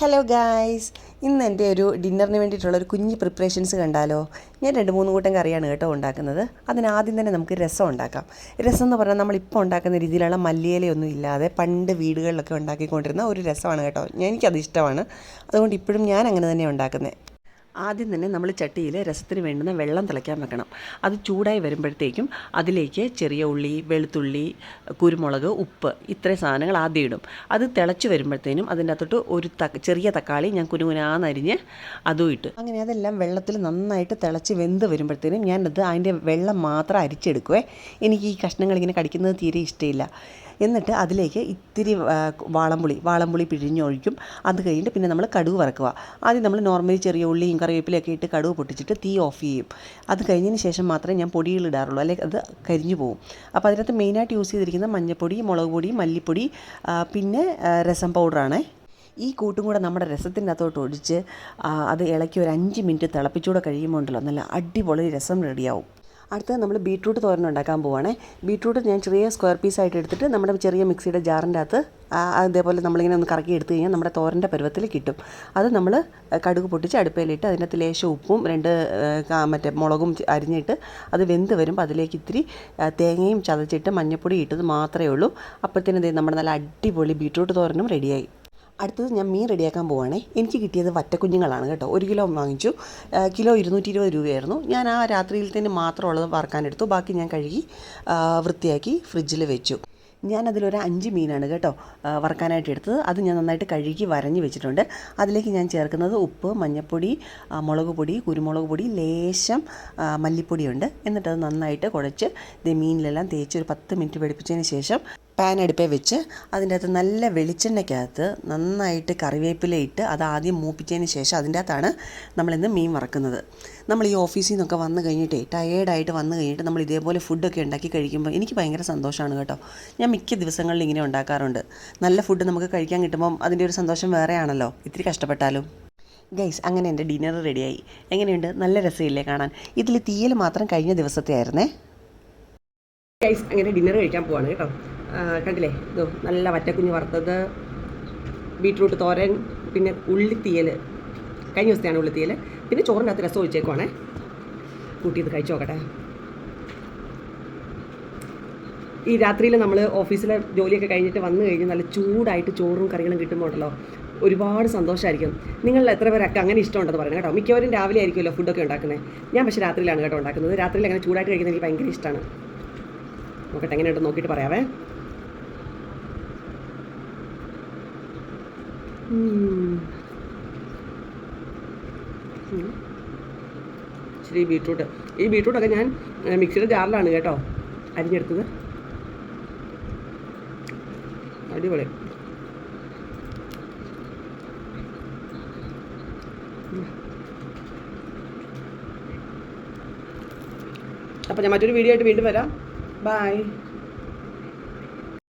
Hello guys ഇന്ന് എന്റെ ഒരു ഡിന്നറിന് വേണ്ടിയിട്ടുള്ള ഒരു കുഞ്ഞ് പ്രിപ്പറേഷൻസ് കണ്ടാലോ? ഞാൻ രണ്ട് മൂന്ന് കൂട്ടം കറിയാണ് കേട്ടോ ഉണ്ടാക്കുന്നത്. അതിനാദ്യം തന്നെ നമുക്ക് രസം ഉണ്ടാക്കാം. രസം എന്ന് പറഞ്ഞാൽ നമ്മളിപ്പോൾ ഉണ്ടാക്കുന്ന രീതിയിലുള്ള മല്ലിയിലയൊന്നും ഇല്ലാതെ പണ്ട് വീടുകളിലൊക്കെ ഉണ്ടാക്കിക്കൊണ്ടിരുന്ന ഒരു രസമാണ് കേട്ടോ. എനിക്കത് ഇഷ്ടമാണ്. അതുകൊണ്ട് ഇപ്പോഴും ഞാൻ അങ്ങനെ തന്നെ ഉണ്ടാക്കുന്നത് ആദ്യം തന്നെ നമ്മൾ ചട്ടിയിൽ രസത്തിന് വേണ്ടുന്ന വെള്ളം തിളയ്ക്കാൻ വെക്കണം. അത് ചൂടായി വരുമ്പോഴത്തേക്കും അതിലേക്ക് ചെറിയ ഉള്ളി വെളുത്തുള്ളി കുരുമുളക് ഉപ്പ് ഇത്രയും സാധനങ്ങൾ ആദ്യം ഇടും. അത് തിളച്ച് വരുമ്പോഴത്തേനും അതിന്റെ അകത്തോട്ട് ഒരു ചെറിയ തക്കാളി ഞാൻ കുനുകുനാന്നരിഞ്ഞ് അതും ഇട്ട്. അങ്ങനെ അതെല്ലാം വെള്ളത്തിൽ നന്നായിട്ട് തിളച്ച് വെന്ത് വരുമ്പോഴത്തേനും ഞാനത് അതിന്റെ വെള്ളം മാത്രം അരിച്ചെടുക്കുവേ. എനിക്ക് ഈ കഷ്ണങ്ങൾ ഇങ്ങനെ കടിക്കുന്നത് തീരെ ഇഷ്ടമില്ല. എന്നിട്ട് അതിലേക്ക് ഇത്തിരി വാളംപുളി വാളംപുളി പിഴിഞ്ഞൊഴിക്കും. അത് കഴിഞ്ഞിട്ട് പിന്നെ നമ്മൾ കടുക് വറക്കുക. ആദ്യം നമ്മൾ നോർമലി ചെറിയ ഉള്ളിയും കറിവേപ്പിലൊക്കെ ഇട്ട് കടുവ് പൊട്ടിച്ചിട്ട് തീ ഓഫ് ചെയ്യും. അത് കഴിഞ്ഞതിന് ശേഷം മാത്രമേ ഞാൻ പൊടികൾ ഇടാറുള്ളൂ. അല്ലെങ്കിൽ അത് കരിഞ്ഞു പോകും അപ്പോൾ അതിനകത്ത് മെയിനായിട്ട് യൂസ് ചെയ്തിരിക്കുന്ന മഞ്ഞൾപ്പൊടി മുളക് പൊടി മല്ലിപ്പൊടി പിന്നെ രസം പൗഡറാണേ ഈ കൂട്ടും കൂടെ നമ്മുടെ രസത്തിന്റെ അകത്തോട്ട് ഒഴിച്ച് അത് ഇളക്കി ഒരു അഞ്ച് മിനിറ്റ് തിളപ്പിച്ചുകൂടെ കഴിയുമ്പോൾ ഉണ്ടല്ലോ നല്ല അടിപൊളി രസം റെഡിയാവും അടുത്തത് നമ്മൾ ബീട്രൂട്ട് തോരൻ ഉണ്ടാക്കാൻ പോവാണേ. ബീട്രൂട്ട് ഞാൻ ചെറിയ സ്ക്വയർ പീസായിട്ട് എടുത്തിട്ട് നമ്മുടെ ചെറിയ മിക്സിയുടെ ജാറിന്റെ അകത്ത് അതേപോലെ നമ്മളിങ്ങനെ ഒന്ന് കറക്കി എടുത്തു കഴിഞ്ഞാൽ നമ്മുടെ തോരന്റെ പരുവത്തിൽ കിട്ടും. അത് നമ്മൾ കടുക് പൊട്ടിച്ച് അടുപ്പയിലിട്ട് അതിന്റെ അകത്ത് ലേശം ഉപ്പും രണ്ട് മറ്റേ മുളകും അരിഞ്ഞിട്ട് അത് വെന്ത് വരുമ്പോൾ അതിലേക്ക് ഇത്തിരി തേങ്ങയും ചതച്ചിട്ട് മഞ്ഞപ്പൊടി ഇട്ടത് മാത്രമേ ഉള്ളൂ. അപ്പോഴത്തേനും നമ്മുടെ നല്ല അടിപൊളി ബീട്രൂട്ട് തോരനും റെഡിയായി. അടുത്തത് ഞാൻ മീൻ റെഡിയാക്കാൻ പോവുകയാണേ എനിക്ക് കിട്ടിയത് വറ്റക്കുഞ്ഞുങ്ങളാണ് കേട്ടോ. ഒരു കിലോ വാങ്ങിച്ചു. കിലോ ഇരുന്നൂറ്റി ഇരുപത് രൂപയായിരുന്നു. ഞാൻ ആ രാത്രിയിലത്തേന് മാത്രമുള്ളത് വറക്കാനെടുത്തു. ബാക്കി ഞാൻ കഴുകി വൃത്തിയാക്കി ഫ്രിഡ്ജിൽ വെച്ചു. ഞാനതിലൊരു അഞ്ച് മീനാണ് കേട്ടോ വറക്കാനായിട്ട് എടുത്തത്. അത് ഞാൻ നന്നായിട്ട് കഴുകി വരഞ്ഞ് വെച്ചിട്ടുണ്ട്. അതിലേക്ക് ഞാൻ ചേർക്കുന്നത് ഉപ്പ് മഞ്ഞൾപ്പൊടി മുളക് പൊടി കുരുമുളക് പൊടി ലേശം മല്ലിപ്പൊടിയുണ്ട്. എന്നിട്ടത് നന്നായിട്ട് കുഴച്ച് മീനിലെല്ലാം തേച്ച് ഒരു പത്ത് മിനിറ്റ് വെടിപ്പിച്ചതിന് ശേഷം പാൻ അടുപ്പേ വെച്ച് അതിന്റെ അകത്ത് നല്ല വെളിച്ചെണ്ണയ്ക്കകത്ത് നന്നായിട്ട് കറിവേപ്പില ഇട്ട് അത് ആദ്യം മൂപ്പിച്ചതിന് ശേഷം അതിന്റെ അകത്താണ് നമ്മളിന്ന് മീൻ വറക്കുന്നത്. നമ്മൾ ഈ ഓഫീസിൽ നിന്നൊക്കെ വന്നു കഴിഞ്ഞിട്ടേ ടയേർഡായിട്ട് വന്നു കഴിഞ്ഞിട്ട് നമ്മൾ ഇതേപോലെ ഫുഡൊക്കെ ഉണ്ടാക്കി കഴിക്കുമ്പോൾ എനിക്ക് ഭയങ്കര സന്തോഷമാണ് കേട്ടോ. ഞാൻ മിക്ക ദിവസങ്ങളിൽ ഇങ്ങനെ ഉണ്ടാക്കാറുണ്ട്. നല്ല ഫുഡ് നമുക്ക് കഴിക്കാൻ കിട്ടുമ്പം അതിന്റെ ഒരു സന്തോഷം വേറെയാണല്ലോ. ഇത്തിരി കഷ്ടപ്പെട്ടാലും. ഗൈസ് അങ്ങനെ എന്റെ ഡിന്നർ റെഡിയായി എങ്ങനെയുണ്ട്? നല്ല രസമില്ലേ കാണാൻ? ഇതിൽ തീയൽ മാത്രം കഴിഞ്ഞ ദിവസത്തെ ആയിരുന്നേ? ഗൈസ് അങ്ങനെ ഡിന്നർ കഴിക്കാൻ പോവാണ് കേട്ടോ. കണ്ടില്ലേ? ഇതോ നല്ല വറ്റക്കുഞ്ഞ് വറുത്തത് ബീട്രൂട്ട് തോരൻ പിന്നെ ഉള്ളിത്തീയൽ കഴിഞ്ഞ ദിവസത്തെയാണ് ഉള്ളിത്തീയൽ പിന്നെ ചോറിന്റെ അകത്ത് രസം ഒഴിച്ചേക്കുവാണേ. കൂട്ടി ഇത് കഴിച്ചു നോക്കട്ടെ. ഈ രാത്രിയിൽ നമ്മൾ ഓഫീസിലെ ജോലിയൊക്കെ കഴിഞ്ഞിട്ട് വന്നു കഴിഞ്ഞ് നല്ല ചൂടായിട്ട് ചോറും കറികളും കിട്ടുമ്പോൾ ഉണ്ടല്ലോ ഒരുപാട് സന്തോഷമായിരിക്കും നിങ്ങൾ എത്ര പേരൊക്കെ അങ്ങനെ ഇഷ്ടമുണ്ടെന്ന് പറയുന്നത് കേട്ടോ. മിക്കവരും രാവിലെ ആയിരിക്കുമല്ലോ ഫുഡൊക്കെ ഉണ്ടാക്കുന്നത്. ഞാൻ പക്ഷേ രാത്രിയിലാണ് കേട്ടോ ഉണ്ടാക്കുന്നത്. രാത്രിയിൽ അങ്ങനെ ചൂടായിട്ട് കഴിക്കുന്നത് എനിക്ക് ഭയങ്കര ഇഷ്ടമാണ് നോക്കട്ടെ എങ്ങനെയുണ്ടെന്ന് നോക്കിയിട്ട് പറയാവേ. ഇച്ചിരി ബീട്രൂട്ട്. ഈ ബീട്രൂട്ടൊക്കെ ഞാൻ മിക്സിയുടെ ജാറിലാണ് കേട്ടോ അരിഞ്ഞെടുത്തത്. അടിപൊളി. അപ്പോൾ ഞാൻ മറ്റൊരു വീഡിയോ ആയിട്ട് വീണ്ടും വരാം. ബായ്